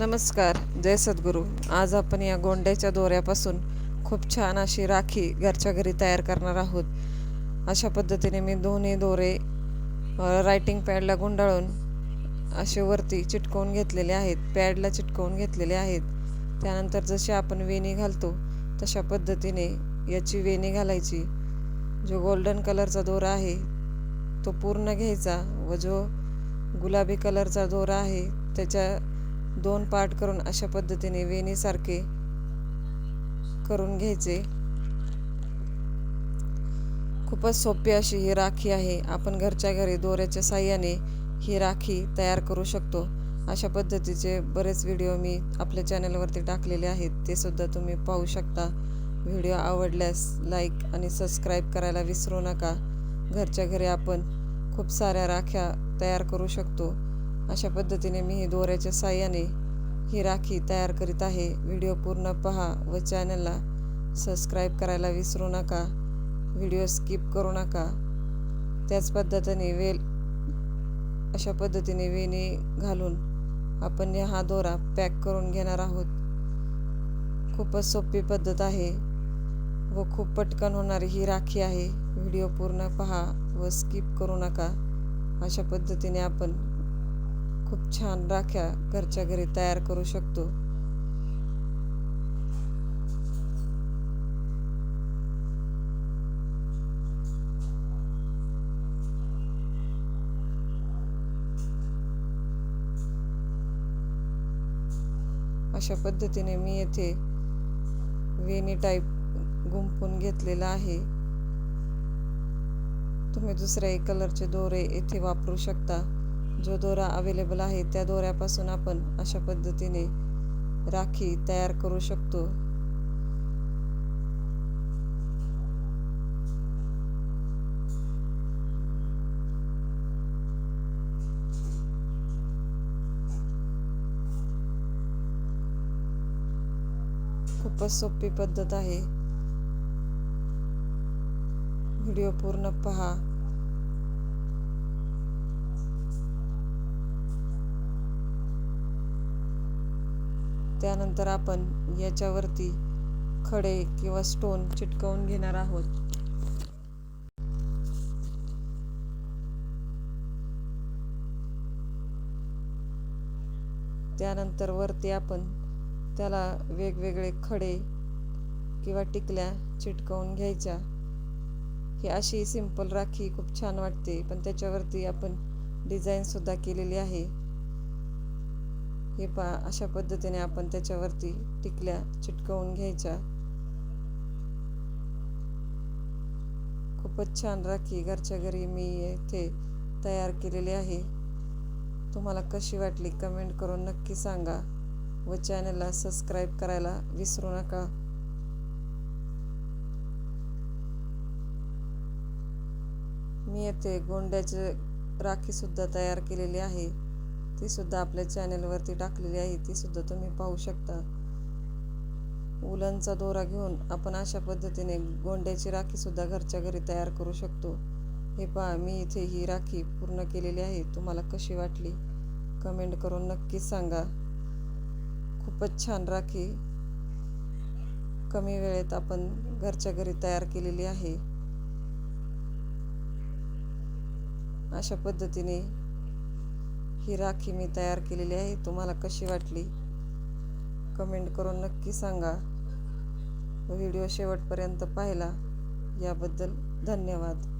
नमस्कार जय सद्गुरू. आज आपण या गोंड्याच्या दोऱ्यापासून खूप छान अशी राखी घरच्या घरी तयार करणार आहोत. अशा पद्धतीने मी दोन्ही दोरे रायटिंग पॅडला गुंडाळून असे वरती चिटकवून घेतलेले आहेत पॅडला चिटकवून घेतलेले आहेत. त्यानंतर जसे आपण वेणी घालतो तशा पद्धतीने याची वेणी घालायची. जो गोल्डन कलरचा दोरा आहे तो पूर्ण घ्यायचा व जो गुलाबी कलरचा दोरा आहे त्याच्या दोन पार्ट करून अशा पद्धतीने वेणीसारखे करून घ्यायचे. खूपच सोपी अशी ही राखी आहे. आपण घरच्या घरी दोऱ्याच्या साह्याने ही राखी तयार करू शकतो. अशा पद्धतीचे बरेच व्हिडिओ मी आपल्या चॅनलवरती टाकलेले आहेत. ते सुद्धा तुम्ही पाहू शकता. व्हिडिओ आवडल्यास लाईक आणि सबस्क्राईब करायला विसरू नका. घरच्या घरी आपण खूप साऱ्या राख्या तयार करू शकतो. अशा पद्धतीने मी ही दोऱ्याच्या साह्याने ही राखी तयार करीत आहे. व्हिडिओ पूर्ण पहा व चॅनलला सबस्क्राईब करायला विसरू नका. व्हिडिओ स्किप करू नका. त्याच पद्धतीने वेल अशा पद्धतीने वेणी घालून आपण हा दोरा पॅक करून घेणार आहोत. खूपच सोपी पद्धत आहे व खूप पटकन होणारी ही राखी आहे. व्हिडिओ पूर्ण पहा व स्किप करू नका. अशा पद्धतीने आपण खूप छान राख्या घरच्या घरी तयार करू शकतो. अशा पद्धतीने मी येथे वेणी टाईप गुंपून घेतलेला आहे. तुम्ही दुसऱ्याही कलरचे दोरे येथे वापरू शकता. जो दोरा अवेलेबल आहे त्या दोऱ्यापासून आपण अशा पद्धतीने राखी तयार करू शकतो. खूपच सोपी पद्धत आहे. व्हिडिओ पूर्ण पहा. त्यानंतर आपण याच्यावरती खडे किंवा स्टोन चिटकवून घेणार आहोत. त्यानंतर वरती आपण त्याला वेगवेगळे खडे किंवा टिकल्या चिटकवून घ्यायच्या. ही अशी सिंपल राखी खूप छान वाटते पण त्याच्यावरती आपण डिझाईनसुद्धा केलेली आहे. हे पा अशा पद्धतीने आपण त्याच्यावरती टिकल्या चिटकवून घ्यायच्या. खूपच छान राखी घरच्या घरी मी येथे तयार केलेली आहे. तुम्हाला कशी वाटली कमेंट करून नक्की सांगा व चॅनलला सबस्क्राईब करायला विसरू नका. मी येथे गोंड्याचे राखीसुद्धा तयार केलेली आहे. ती सुद्धा आपल्या चॅनलवरती टाकलेली आहे. ती सुद्धा तुम्ही पाहू शकता. उलनचा दोरा घेऊन आपण अशा पद्धतीने गोंड्याची राखीसुद्धा घरच्या घरी तयार करू शकतो. हे पहा मी इथे ही राखी पूर्ण केलेली आहे. तुम्हाला कशी वाटली? कमेंट करून नक्कीच सांगा. खूपच छान राखी कमी वेळेत आपण घरच्या घरी तयार केलेली आहे. अशा पद्धतीने ही राखी मी तयार केलेली आहे. तुम्हाला कशी वाटली? कमेंट करून नक्की सांगा. व्हिडिओ शेवटपर्यंत पाहिला. याबद्दल धन्यवाद.